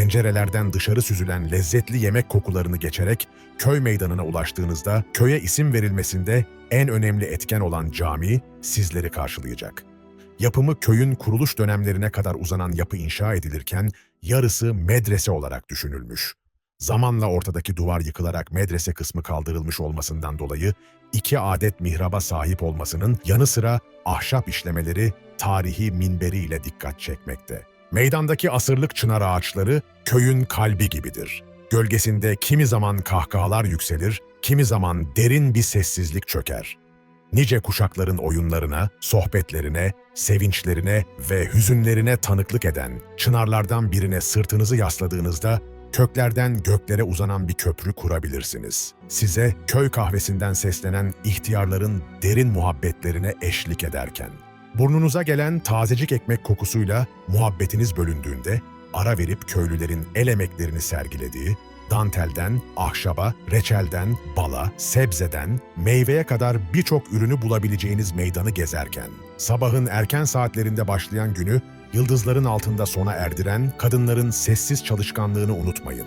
pencerelerden dışarı süzülen lezzetli yemek kokularını geçerek köy meydanına ulaştığınızda köye isim verilmesinde en önemli etken olan cami sizleri karşılayacak. Yapımı köyün kuruluş dönemlerine kadar uzanan yapı inşa edilirken yarısı medrese olarak düşünülmüş. Zamanla ortadaki duvar yıkılarak medrese kısmı kaldırılmış olmasından dolayı iki adet mihraba sahip olmasının yanı sıra ahşap işlemeleri tarihi minberiyle dikkat çekmekte. Meydandaki asırlık çınar ağaçları köyün kalbi gibidir. Gölgesinde kimi zaman kahkahalar yükselir, kimi zaman derin bir sessizlik çöker. Nice kuşakların oyunlarına, sohbetlerine, sevinçlerine ve hüzünlerine tanıklık eden çınarlardan birine sırtınızı yasladığınızda köklerden göklere uzanan bir köprü kurabilirsiniz. Size köy kahvesinden seslenen ihtiyarların derin muhabbetlerine eşlik ederken. Burnunuza gelen tazecik ekmek kokusuyla muhabbetiniz bölündüğünde ara verip köylülerin el emeklerini sergilediği, dantelden, ahşaba, reçelden, bala, sebzeden, meyveye kadar birçok ürünü bulabileceğiniz meydanı gezerken, sabahın erken saatlerinde başlayan günü yıldızların altında sona erdiren kadınların sessiz çalışkanlığını unutmayın.